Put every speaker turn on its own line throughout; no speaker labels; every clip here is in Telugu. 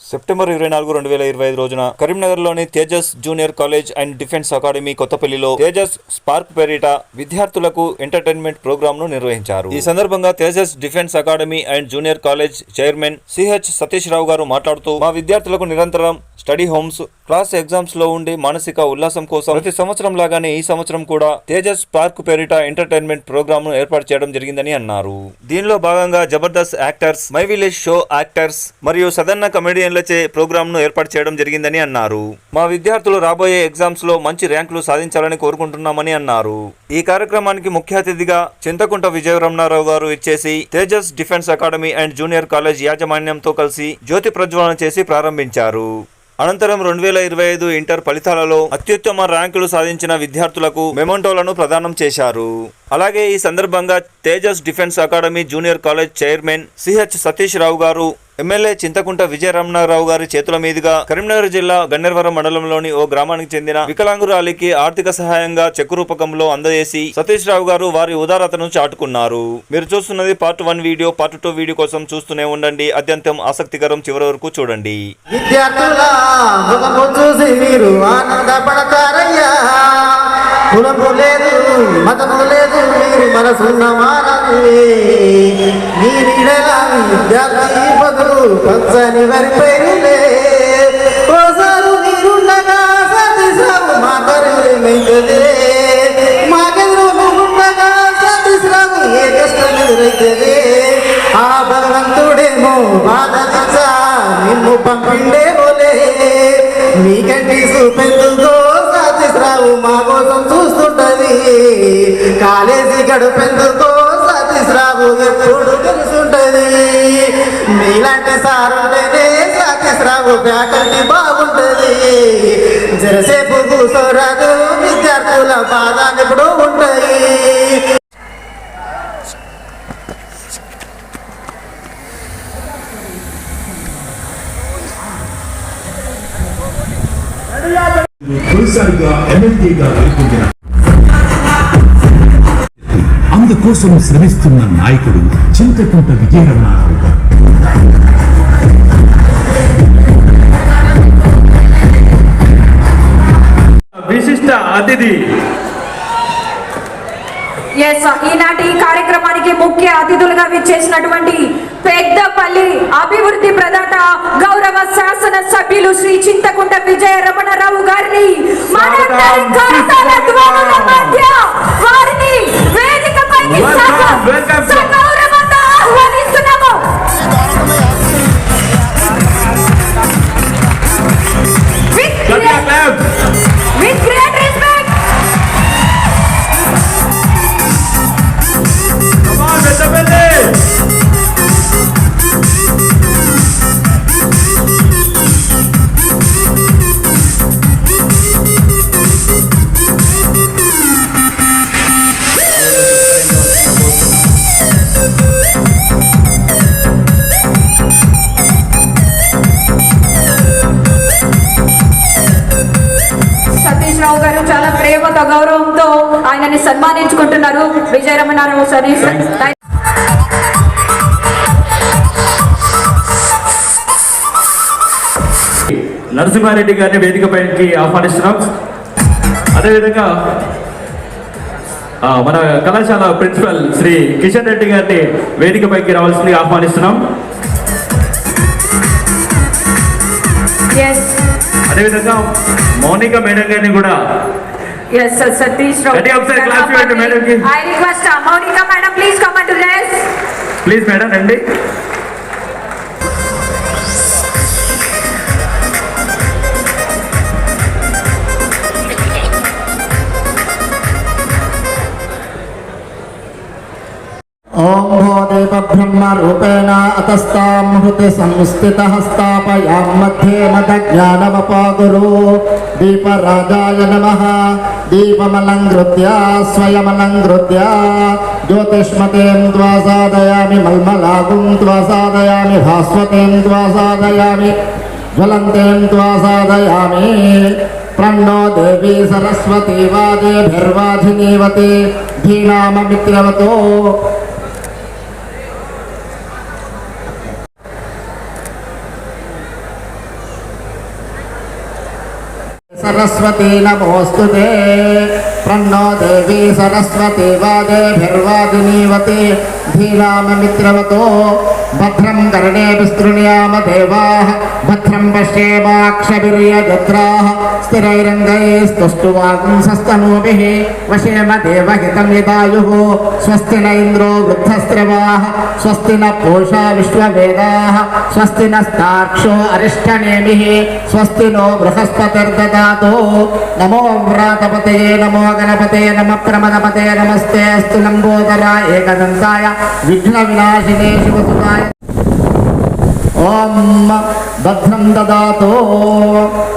సెప్టెంబర్ ఇరవై నాలుగు రెండు వేల ఇరవై ఐదు రోజున కరీంనగర్లోని Tejas junior college and defence academy కొత్తపల్లిలో Tejas spark పేరిట విద్యార్థులకు ఎంటర్టైన్మెంట్ ప్రోగ్రామ్ను నిర్వహించారు. ఈ సందర్భంగా Tejas defence academy and junior college chairman CH Satish Rao garu మాట్లాడుతూ మా విద్యార్థులకు నిరంతరం స్టడీ హోమ్స్ క్లాస్ ఎగ్జామ్స్లో ఉండే మానసిక ఉల్లాసం కోసం ప్రతి సంవత్సరం లాగానే ఈ సంవత్సరం కూడా తేజస్ పార్క్ పేరిట ఎంటర్టైన్మెంట్ ప్రోగ్రామ్ను ఏర్పాటు చేయడం జరిగిందని అన్నారు. దీనిలో భాగంగా Jabardasth actors my village show actors మరియు సదన్న కమెడీ ప్రోగ్రామ్ను ఏర్పాటు చేయడం జరిగిందని అన్నారు. మా విద్యార్థులు రాబోయే ఎగ్జామ్స్లో మంచి ర్యాంకులు సాధించాలని కోరుకుంటున్నామని అన్నారు. ఈ కార్యక్రమానికి ముఖ్య అతిథిగా చింతకుంట విజయరమణారావు గారు ఇచ్చేసి Tejas defence academy and junior college యాజమాన్యంతో కలిసి జ్యోతి ప్రజ్వలన చేసి ప్రారంభించారు. అనంతరం రెండు వేల ఇరవై ఐదు ఇంటర్ ఫలితాలలో అత్యుత్తమ ర్యాంకులు సాధించిన విద్యార్థులకు మెమోంటోలను ప్రదానం చేశారు. అలాగే ఈ సందర్భంగా Tejas defence academy junior college chairman CH Satish Rao garu MLA Chintakunta Vijaya Ramana Rao గారి చేతుల మీదుగా కరీంనగర్ జిల్లా గన్నేర్వరం మండలంలోని ఓ గ్రామానికి చెందిన వికలాంగురాలికి ఆర్థిక సహాయంగా చెక్కు రూపకంలో అందజేసి సతీష్ రావు గారు వారి ఉదారతను చాటుకున్నారు. మీరు చూస్తున్నది part one video part two video కోసం చూస్తూనే ఉండండి. అత్యంతం ఆసక్తికరం చివరి వరకు చూడండి.
విద్యార్థుల చూసి మీరు ఆనందపడతారయ్యా. కులము లేదు మతము లేదు మీరు మనసున్న మానవులే. మీ నీడలా విద్యార్థి బదులు పచ్చని వరి పైరులే. ఓసారు మీరుండగా సతీశ్రావు మా కరువులైతే మాకెదురు ఉండగా సతీశ్రావు ఏ కష్టం ఎదురైతే ఆ భగవంతుడేమో బాధ నిన్ను పంపిండే పోలే మీకంటి చూపెందుకో సతీశ్రావు మా కోసం చూస్తుంటది. కాలేజీ గడుపెందుకో సతీశ్రావు ఎప్పుడు తెలుసుంటది మీలాంటి సారు సతీశ్రావు ఫ్యాకల్టీ బాగుంటది. జరసే
తొలిసారిగా ఎమ్మెల్యేగా గెలుపొందిన అందుకోసం శ్రమిస్తున్న నాయకుడు చింతకుంట విజయరమణారావు గారు.
విశిష్ట అతిథి.
ఈనాటి ఈ కార్యక్రమానికి ముఖ్య అతిథులుగా విచ్చేసినటువంటి పెద్దపల్లి అభివృద్ధి ప్రదాత గౌరవ శాసన సభ్యులు శ్రీ చింతకుంట విజయ రమణరావు గారిని వారిని వేదికపైకి విజయరమణారావు సతీష్
నరసింహారెడ్డి గారిని వేదిక పైకి ఆహ్వానిస్తున్నాం. అదేవిధంగా మన కళాశాల ప్రిన్సిపల్ శ్రీ కిషన్ రెడ్డి గారిని వేదిక పైకి రావాల్సింది ఆహ్వానిస్తున్నాం. అదేవిధంగా మౌనిక మేడం గారిని కూడా
ఎస్ సతీష్ రావు
గట్టిగా ఒకసారి clap చేయండి మేడం కి.
I request Mounika madam please come to this
please madam రండి
ॐ भो देवब्रह्मरूपेण अतस्तां हृदि संस्थितः स्थापयां मध्ये मदज्ञानमपागुरु दीपराजाय नमः दीपमलङ्कृत्य स्वयमलङ्कृत्य ज्योतिष्मतीं त्वा साधयामि मल्मलागुं त्वा साधयामि भास्वतीं त्वा साधयामि ज्वलन्तीं त्वा साधयामि प्रणो देवी सरस्वती वादेभिर्वाधिनीवते धीनाममित्रवतो सरस्वती नमोऽस्तु ते प्रणो देवी सरस्वती वादेभिर्वादिनीवती धीराममित्रवतो భద్రం గరుడే విస్తృణ్యామ దేవా భద్రం పశ్యేమాక్షభిర్యజత్రా స్థిరైరంగైస్తుష్టువాంసస్తనూభి వశేమ దేవహితం యదాయు స్వస్తి నైంద్రో ఇంద్రో వృద్ధస్రవా స్వస్తి న పూషా విశ్వవేదా స్వస్తి నస్తాక్షో అరిష్టనేమి స్వస్తి నో బృహస్పతిర్దాతో నమో వ్రాతపతయే నమో గణపతే నమ ప్రమదపతే నమస్తే స్థులంబోదరా ఏకదంతాయ విఘ్న వినాశినే శివసుతాయ ఓం భద్రం దాతో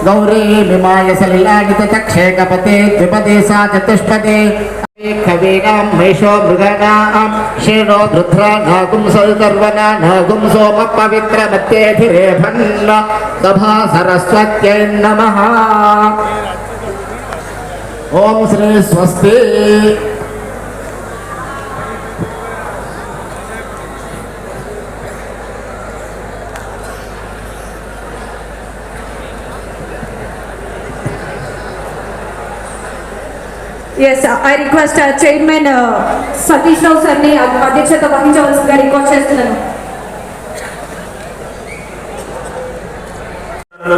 గౌరీ విమాయ సలిలానిత చక్షేకపతే ద్విపదే సా చతుష్పదే. కవీనాం మహిషో మృగణాం శేణో రుద్రా నాగుం సౌకర్వణ నాగుం సోమ పవిత్రమత్యేధిరేభన్ సభా సరస్వత్యై నమ. ఓం
శ్రీ స్వస్తి. Yes I request chairman Satish Rao సార్ని అధ్యక్షత వహించవలసిందిగా రిక్వెస్ట్ చేస్తున్నాను.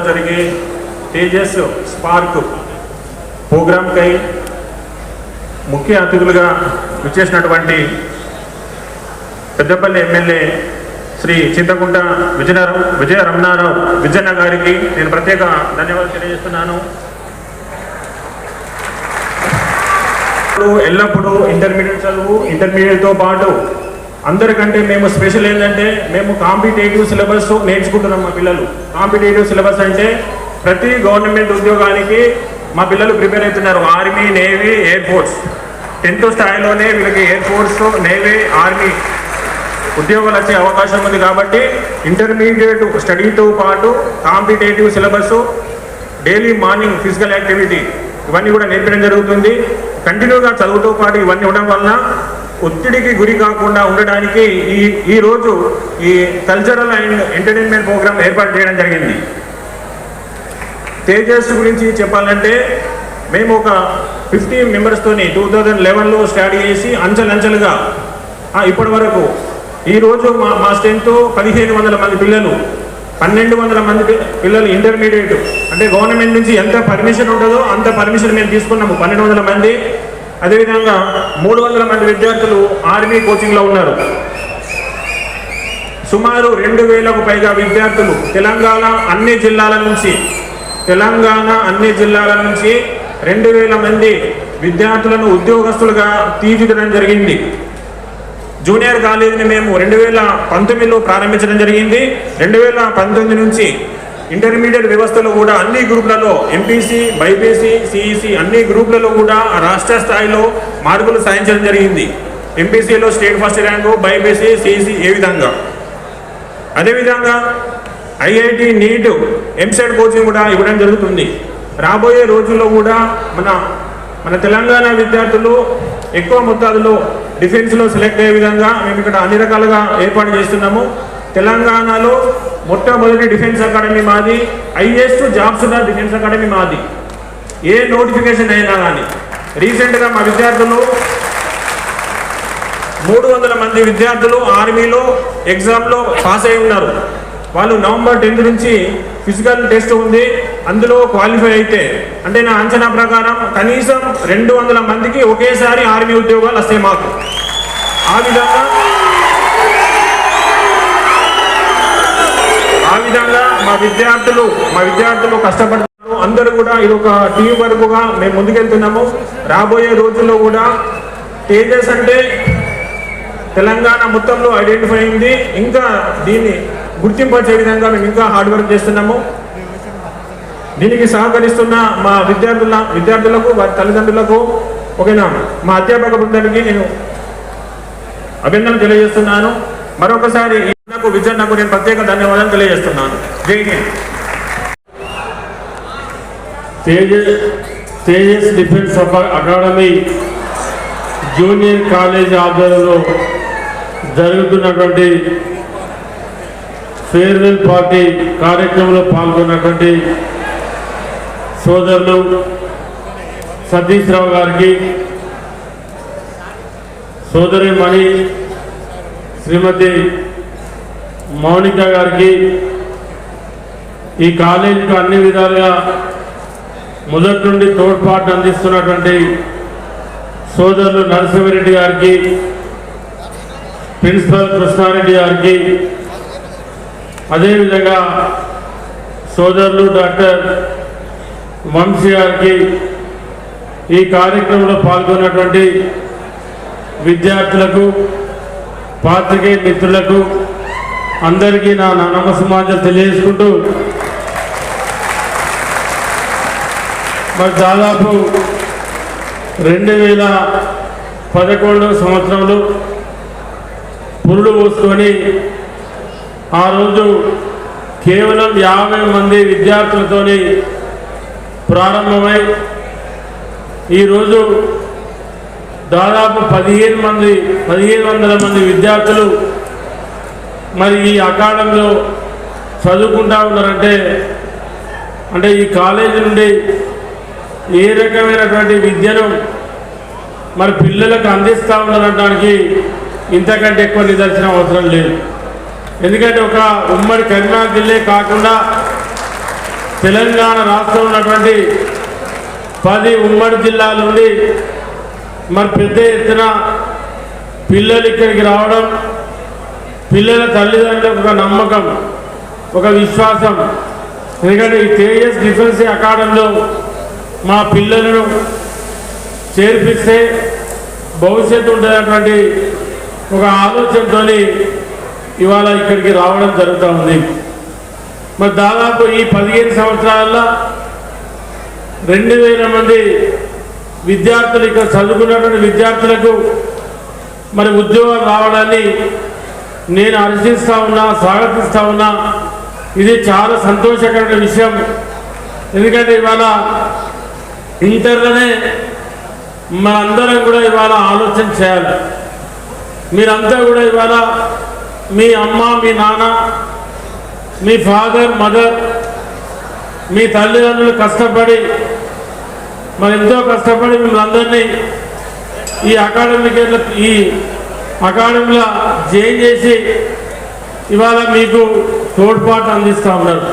జరిగే తేజస్ స్పార్క్ ప్రోగ్రాంకై ముఖ్య అతిథులుగా విచ్చేసినటువంటి పెద్దపల్లి ఎమ్మెల్యే శ్రీ చింతకుంట విజయ విజయ రమణారావు విజయన్న గారికి నేను ప్రత్యేక ధన్యవాదాలు తెలియజేస్తున్నాను. ఎల్లప్పుడూ ఇంటర్మీడియట్ చదువు ఇంటర్మీడియట్తో పాటు అందరికంటే మేము స్పెషల్ ఏంటంటే మేము కాంపిటేటివ్ సిలబస్ నేర్చుకుంటున్నాం మా పిల్లలు. కాంపిటేటివ్ సిలబస్ అంటే ప్రతి గవర్నమెంట్ ఉద్యోగానికి మా పిల్లలు ప్రిపేర్ అవుతున్నారు. Army navy air force tenth స్థాయిలోనే వీళ్ళకి ఎయిర్ ఫోర్స్ నేవీ ఆర్మీ ఉద్యోగాలు వచ్చే అవకాశం ఉంది కాబట్టి ఇంటర్మీడియట్ స్టడీతో పాటు competitive syllabus daily morning physical activity ఇవన్నీ కూడా నేర్పడం జరుగుతుంది. కంటిన్యూగా చదువుతో పాటు ఇవన్నీ ఉండడం వలన ఒత్తిడికి గురి కాకుండా ఉండడానికి ఈ ఈ రోజు ఈ కల్చరల్ అండ్ ఎంటర్టైన్మెంట్ ప్రోగ్రామ్ ఏర్పాటు చేయడం జరిగింది. తేజస్ గురించి చెప్పాలంటే మేము ఒక ఫిఫ్టీ మెంబర్స్తోని టూ థౌజండ్ లెవెన్లో స్టార్ట్ చేసి అంచెలంచెలుగా ఇప్పటి వరకు ఈరోజు మా మా స్ట్రెంత్ పదిహేను వందల మంది పిల్లలు. పన్నెండు వందల మంది పిల్లలు ఇంటర్మీడియట్. అంటే గవర్నమెంట్ నుంచి ఎంత పర్మిషన్ ఉంటుందో అంత పర్మిషన్ మేము తీసుకున్నాము పన్నెండు వందల మంది. అదేవిధంగా మూడు వందల మంది విద్యార్థులు ఆర్మీ కోచింగ్లో ఉన్నారు. సుమారు రెండు వేలకు పైగా విద్యార్థులు తెలంగాణ అన్ని జిల్లాల నుంచి తెలంగాణ అన్ని జిల్లాల నుంచి రెండు వేల మంది విద్యార్థులను ఉద్యోగస్తులుగా తీర్చిదడం జరిగింది. జూనియర్ కాలేజీని మేము రెండు వేల పంతొమ్మిదిలో ప్రారంభించడం జరిగింది. రెండు వేల పంతొమ్మిది నుంచి ఇంటర్మీడియట్ వ్యవస్థలో కూడా అన్ని గ్రూపులలో ఎంపీసీ బైపీసీ సిఈసి అన్ని గ్రూపులలో కూడా రాష్ట్ర స్థాయిలో మార్కులు సాధించడం జరిగింది. ఎంపీసీలో state first rank BiPC CEC ఏ విధంగా? అదేవిధంగా ఐఐటి నీట్ ఎంసెట్ కోచింగ్ కూడా ఇవ్వడం జరుగుతుంది. రాబోయే రోజుల్లో కూడా మన మన తెలంగాణ విద్యార్థులు ఎక్కువ మొత్తాదులో డిఫెన్స్లో సెలెక్ట్ అయ్యే విధంగా మేము ఇక్కడ అన్ని రకాలుగా ఏర్పాటు చేస్తున్నాము. తెలంగాణలో మొట్టమొదటి డిఫెన్స్ అకాడమీ మాది హైయెస్ట్ జాబ్స్ ఉన్న డిఫెన్స్ అకాడమీ మాది. ఏ నోటిఫికేషన్ అయినా కానీ. రీసెంట్గా మా విద్యార్థులు మూడు వందల మంది విద్యార్థులు ఆర్మీలో ఎగ్జామ్లో పాస్ అయి ఉన్నారు. వాళ్ళు నవంబర్ టెన్త్ నుంచి ఫిజికల్ టెస్ట్ ఉంది. అందులో క్వాలిఫై అయితే అంటే నా అంచనా ప్రకారం కనీసం రెండు వందల మందికి ఒకేసారి ఆర్మీ ఉద్యోగాలు వస్తాయి మాకు. ఆ విధంగా ఆ విధంగా మా విద్యార్థులు మా విద్యార్థులు కష్టపడుతున్నారు. అందరూ కూడా ఇది ఒక టీం వర్క్గా మేము ముందుకెళ్తున్నాము. రాబోయే రోజుల్లో కూడా తేజస్ అంటే తెలంగాణ మొత్తంలో ఐడెంటిఫై అయింది. ఇంకా దీన్ని గుర్తింపచే విధంగా మేము ఇంకా హార్డ్ వర్క్ చేస్తున్నాము. దీనికి సహకరిస్తున్న మా విద్యార్థుల విద్యార్థులకు వారి తల్లిదండ్రులకు ఓకేనా? మా అధ్యాపక బృందానికి నేను అభినందన తెలియజేస్తున్నాను. మరొకసారి నాకు నేను ప్రత్యేక ధన్యవాదాలు తెలియజేస్తున్నాను. జై
Hind. Tejas Tejas defence academy junior college ఆధ్వర్యంలో జరుగుతున్నటువంటి ఫేర్వెల్ పార్టీ కార్యక్రమంలో పాల్గొన్నటువంటి సోదరులు సతీష్ రావు గారికి సోదరి మణి శ్రీమతి మౌనిక గారికి ఈ కాలేజీకి అన్ని విధాలుగా మొదటి నుండి తోడ్పాటు అందిస్తున్నటువంటి సోదరులు నరసింహారెడ్డి గారికి ప్రిన్సిపల్ కృష్ణారెడ్డి గారికి అదేవిధంగా సోదరులు డాక్టర్ వంశీ గారికి ఈ కార్యక్రమంలో పాల్గొన్నటువంటి విద్యార్థులకు పాత్రికేయ మిత్రులకు అందరికీ నా నా తెలియజేసుకుంటూ మరి దాదాపు రెండు వేల పదకొండవ సంవత్సరంలో పురుడు పోసుకొని ఆ రోజు కేవలం యాభై మంది విద్యార్థులతోనే ప్రారంభమై ఈరోజు దాదాపు పదిహేను మంది పదిహేను వందల మంది విద్యార్థులు మరి ఈ అకాడంలో చదువుకుంటా ఉన్నారంటే అంటే ఈ కాలేజీ నుండి ఏ రకమైనటువంటి విద్యను మరి పిల్లలకు అందిస్తూ ఉన్నారనడానికి ఇంతకంటే ఎక్కువ నిదర్శనం అవసరం లేదు. ఎందుకంటే ఒక ఉమ్మడి కరీంనగర్ జిల్లే కాకుండా తెలంగాణ రాష్ట్రంలో ఉన్నటువంటి పది ఉమ్మడి జిల్లాల నుండి మరి పెద్ద ఎత్తున పిల్లలు ఇక్కడికి రావడం పిల్లల తల్లిదండ్రులకు ఒక నమ్మకం ఒక విశ్వాసం. ఎందుకంటే ఈ తేజస్ డిఫెన్స్ అకాడమీలో మా పిల్లలను చేర్పిస్తే భవిష్యత్తు ఉండేటువంటి ఒక ఆలోచనతో ఇవాళ ఇక్కడికి రావడం జరుగుతూ ఉంది. మరి దాదాపు ఈ పదిహేను సంవత్సరాల్లో రెండు వేల మంది విద్యార్థులు ఇక్కడ చదువుకున్నటువంటి విద్యార్థులకు మరి ఉద్యోగాలు రావడాన్ని నేను హర్షిస్తూ ఉన్నా స్వాగతిస్తూ ఉన్నా. ఇది చాలా సంతోషకరమైన విషయం. ఎందుకంటే ఇవాళ ఇంటర్లోనే మనందరం కూడా ఇవాళ ఆలోచన చేయాలి. మీరంతా కూడా ఇవాళ మీ అమ్మ మీ నాన్న మీ ఫాదర్ మదర్ మీ తల్లిదండ్రులు కష్టపడి మరి ఎంతో కష్టపడి మిమ్మల్ని అందరినీ ఈ అకాడమీకి ఈ అకాడమీలో జాయిన్ చేసి ఇవాళ మీకు తోడ్పాటు అందిస్తూ ఉన్నారు.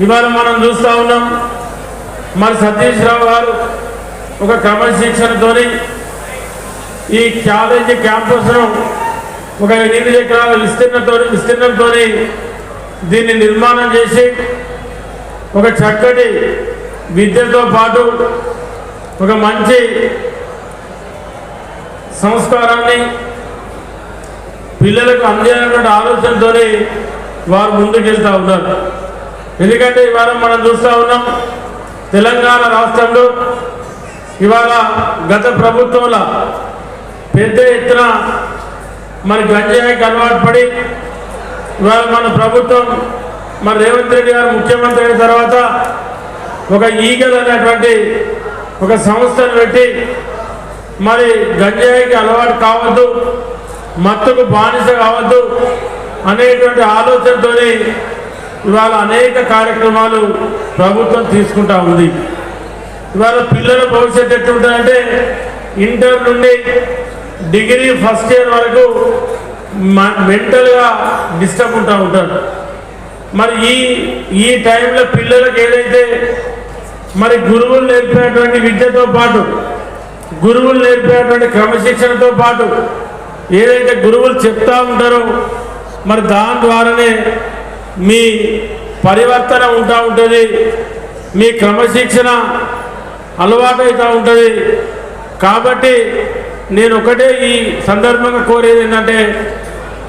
ఇవాళ మనం చూస్తూ ఉన్నాం మరి సతీష్ రావు గారు ఒక క్రమశిక్షణతోని ఈ కాలేజీ క్యాంపస్ను ఒక ఎనిమిది ఎకరాల విస్తీర్ణతో విస్తీర్ణంతో దీన్ని నిర్మాణం చేసి ఒక చక్కటి విద్యతో పాటు ఒక మంచి సంస్కారాన్ని పిల్లలకు అందేటువంటి ఆలోచనతో వారు ముందుకెళ్తూ ఉన్నారు. ఎందుకంటే ఇవాళ మనం చూస్తూ ఉన్నాం తెలంగాణ రాష్ట్రంలో ఇవాళ గత ప్రభుత్వంలో పెద్ద ఎత్తున మరి గంజాయికి అలవాటు పడి ఇవాళ మన ప్రభుత్వం మరి రేవంత్ రెడ్డి గారు ముఖ్యమంత్రి అయిన తర్వాత ఒక ఈగల్ అనేటువంటి ఒక సంస్థను పెట్టి మరి గంజాయికి అలవాటు కావద్దు మత్తుకు బానిస కావద్దు అనేటువంటి ఆలోచనతో ఇవాళ అనేక కార్యక్రమాలు ప్రభుత్వం తీసుకుంటా ఉంది. ఇవాళ పిల్లల భవిష్యత్తు ఎట్లుంటుందంటే ఇంటర్ నుండి డిగ్రీ ఫస్ట్ ఇయర్ వరకు మెంటల్గా డిస్టర్బ్ ఉంటా ఉంటారు మరి ఈ ఈ టైంలో పిల్లలకు ఏదైతే మరి గురువులు నేర్పేటువంటి విద్యతో పాటు గురువులు నేర్పేటువంటి క్రమశిక్షణతో పాటు ఏదైతే గురువులు చెప్తా ఉంటారో మరి దాని ద్వారానే మీ పరివర్తన ఉంటా ఉంటుంది మీ క్రమశిక్షణ అలవాటు అవుతూ ఉంటుంది. కాబట్టి నేను ఒకటే ఈ సందర్భంగా కోరేది ఏంటంటే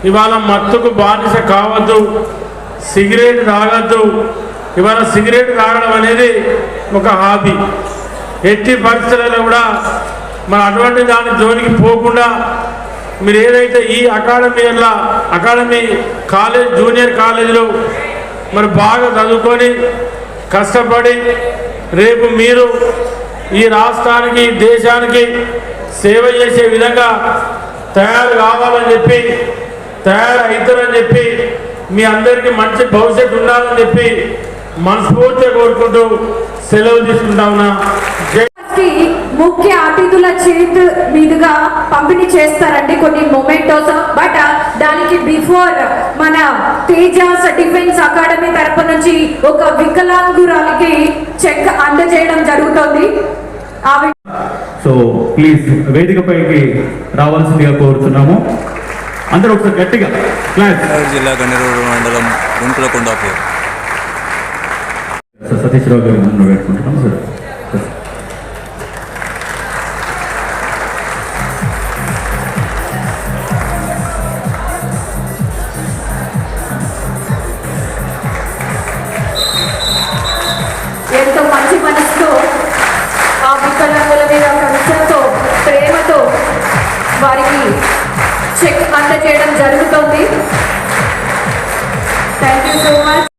ఇవాళ మత్తుకు బానిస కావద్దు సిగరెట్ తాగద్దు. ఇవాళ సిగరెట్ తాగడం అనేది ఒక హాబీ. ఎట్టి పరిస్థితులలో కూడా మన అటువంటి దాని జోలికి పోకుండా మీరు ఏదైతే ఈ అకాడమీ వల్ల అకాడమీ కాలేజ్ జూనియర్ కాలేజీలో మరి బాగా చదువుకొని కష్టపడి రేపు మీరు ఈ రాష్ట్రానికి దేశానికి సేవ చేసే విధంగా తయారు కావాలని చెప్పి తయారు అవుతారని చెప్పి మీ అందరికీ మంచి భవిష్యత్తు ఉండాలని చెప్పి మనస్ఫూర్తిగా కోరుకుంటూ సెలవు
తీసుకుంటామన్నా ముఖ్య అతిథుల చేతి మీదుగా పంపిణీ చేస్తారండి కొన్ని మొమెంటోస్. బట్ దానికి బిఫోర్ మన తేజాస్ డిఫెన్స్ అకాడమీ తరపు నుంచి ఒక వికలాంగురానికి చెక్ అందజేయడం జరుగుతుంది.
సో ప్లీజ్ వేదికపైకి రావాల్సిందిగా కోరుతున్నాము అందరూ ఒకసారి గట్టిగా క్లాస్.
జిల్లా గన్నెరూరు మండలం గుంటుల కొండాపూర్
సార్ సతీష్ రావు గారు పెట్టుకుంటున్నాం
sir. Thank you so much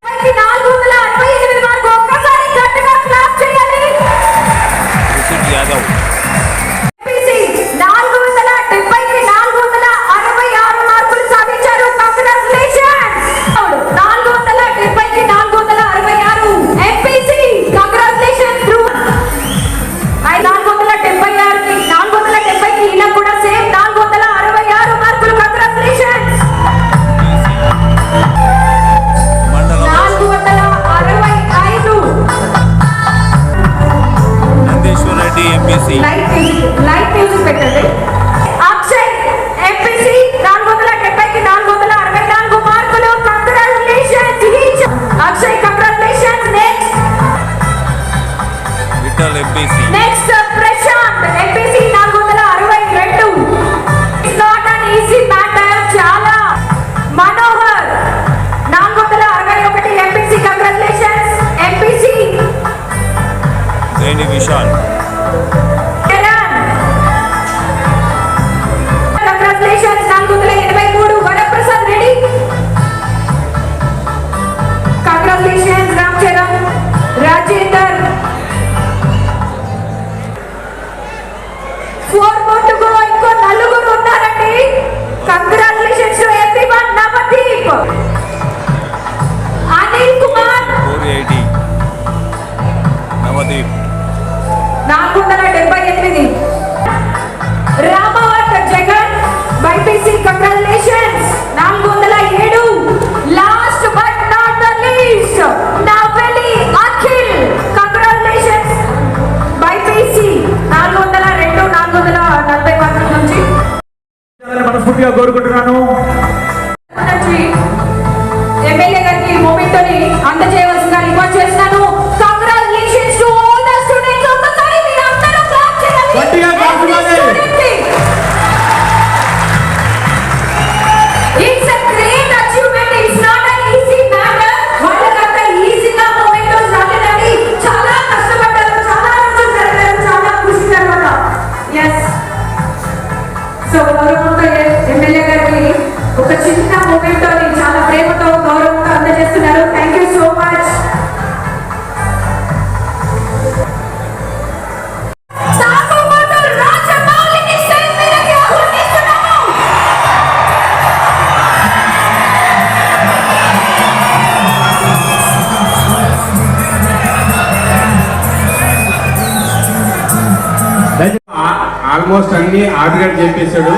almost అన్ని ఆర్డర్ చెప్పేశాడు.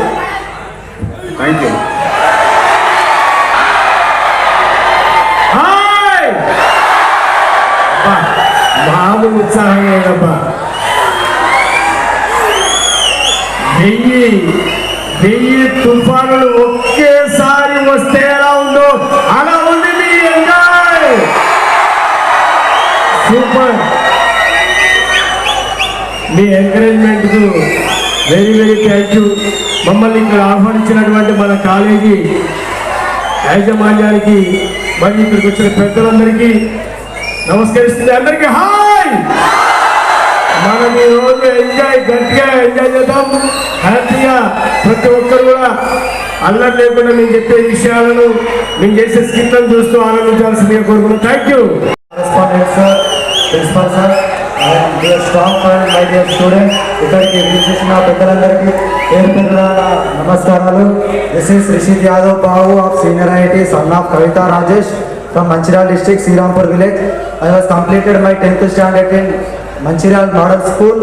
థ్యాంక్ యూ
హాయ్
మామూలు ఉత్సాహం లేదబ్బా వెయ్యి వెయ్యి తుఫానులు ఒకేసారి వస్తే ఎలా ఉందో అలా ఉంది మీ enjoy! Super me encouragement very very thank you మమ్మల్ని ఇక్కడ ఆహ్వానించినటువంటి మన కాలేజీ యాజమాన్యానికి మరియు ఇక్కడికి వచ్చిన పెద్దలందరికీ నమస్కరిస్తుంది. అందరికీ హాయ్! మనం ఈ రోజు ఎంజాయ్ గట్టిగా ఎంజాయ్ చేద్దాం. హ్యాపీగా ప్రతి ఒక్కరు కూడా అల్లరి లేకుండా నేను చెప్పే విషయాలను నేను చేసే స్కిట్లను చూస్తూ ఆనందించాల్సిందిగా కోరుకున్నాను thank you
principal sir principal sir dear staff and my dear students ఇక్కడికి విచ్చేసిన పెద్దలందరికీ పేరు పేరున నమస్కారాలు this is Rishith Yadav Babu of senior IIT son of Kavitha Rajesh from Mancherial district Srirampur village I was completed my 10th standard in Mancherial Model School.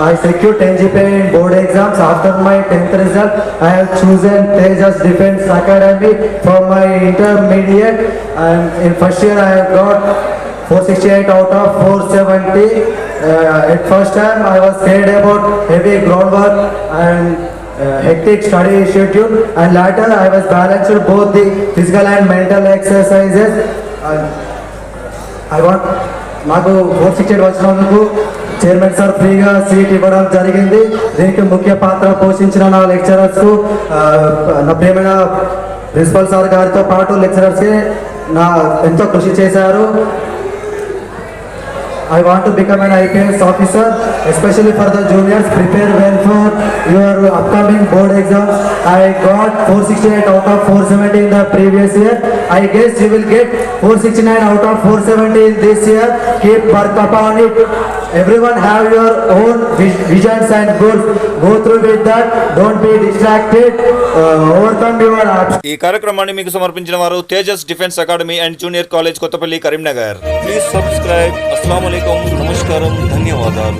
I secured 10 GPA in board exams. After my 10th result, I have chosen Tejas Defense Academy for my intermediate. And in first year, I have got four sixty eight out of four seventy eight first time I was paid about heavy ground work and hectic study schedule and later I was balanced both the physical and mental exercises. I want నాకు ఫోర్ సిక్స్టీ ఎయిట్ వచ్చినందుకు చైర్మన్ సార్ ఫ్రీగా సీట్ ఇవ్వడం జరిగింది దీనికి ముఖ్య పాత్ర పోషించిన నా లెక్చరర్స్కు నా ప్రేమైన ప్రిన్సిపల్ సార్ గారితో పాటు లెక్చరర్స్కి నా ఎంతో కృషి చేశారు I want to become an IPS officer, especially for the juniors. Prepare well for your upcoming board exams. I got 468 out of 470 in the previous year. I guess you will get 469 out of 470 in this year. Keep work upon it. Everyone have your own vis- visions and goals. Go through with that. Don't be distracted. Uh, overcome your obstacles.
ఈ కార్యక్రమాన్ని మీకు సమర్పించిన వారు Tejas defence academy and junior college Kothapalli Karimnagar please subscribe అస్సలం నమస్కారం ధన్యవాదాలు